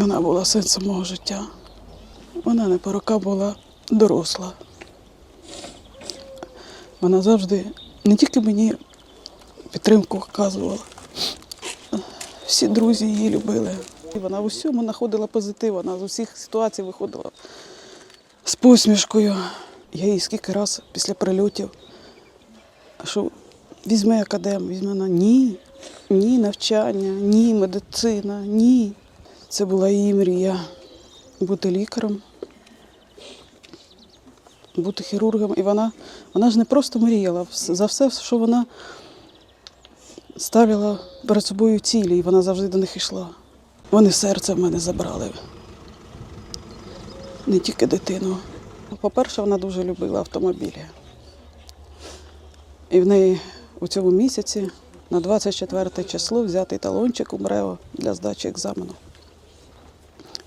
Вона була сенсом мого життя. Вона не порока була доросла. Вона завжди не тільки мені підтримку оказувала, всі друзі її любили. І Вона в усьому знаходила позитив, вона з усіх ситуацій виходила з посмішкою. Я їй скільки раз після прильотів, що візьми академ, візьми вона. Ні, ні, навчання, ні, медицина, ні. Це була її мрія бути лікарем, бути хірургом. І вона, вона ж не просто мріяла за все, що вона ставила перед собою цілі, і вона завжди до них йшла. Вони серце в мене забрали. Не тільки дитину. По-перше, вона дуже любила автомобілі. І в неї у цьому місяці на 24 число взятий талончик у МРЕО для здачі екзамену.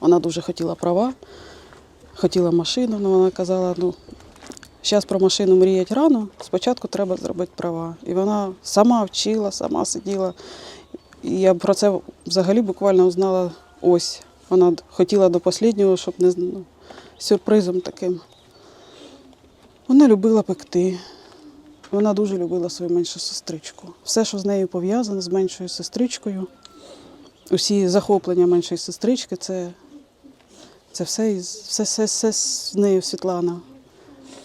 Вона дуже хотіла права, хотіла машину, але вона казала, ну, зараз про машину мріять рано, спочатку треба зробити права. І вона сама вчила, сама сиділа. І я про це взагалі буквально узнала ось. Вона хотіла до останнього, щоб не ну, сюрпризом таким. Вона любила пекти. Вона дуже любила свою меншу сестричку. Все, що з нею пов'язано, з меншою сестричкою, усі захоплення меншої сестрички, це, це все, все, все, все з нею Світлана.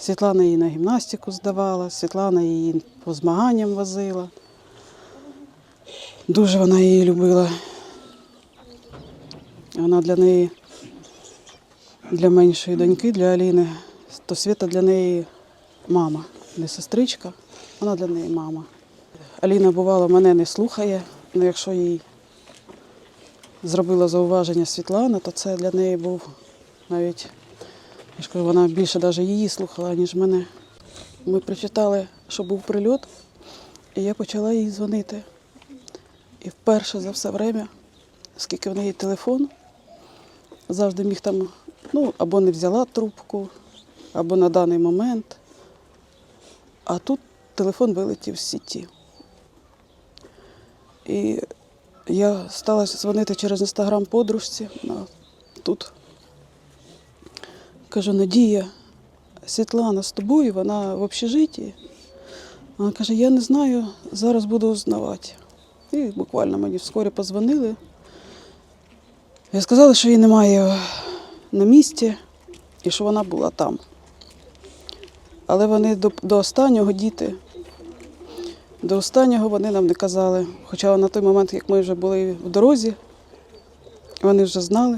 Світлана її на гімнастику здавала, Світлана її по змаганням возила. Дуже вона її любила. Вона для неї, для меншої доньки, для Аліни, то Світа для неї мама, не сестричка, вона для неї мама. Аліна, бувало, мене не слухає, але якщо їй зробила зауваження Світлана, то це для неї був навіть, я ж кажу, вона більше навіть її слухала, ніж мене. Ми прочитали, що був прильот, і я почала їй дзвонити. І вперше за все время, скільки в неї телефон, завжди міг там, ну, або не взяла трубку, або на даний момент. А тут телефон вилетів з сіті. І я стала дзвонити через інстаграм подружці тут. Кажу, Надія, Світлана з тобою, вона в общежитті. Вона каже, я не знаю, зараз буду узнавати. І буквально мені вскоре позвонили. Я сказала, що її немає на місці і що вона була там. Але вони до, до останнього діти, до останнього вони нам не казали. Хоча на той момент, як ми вже були в дорозі, вони вже знали.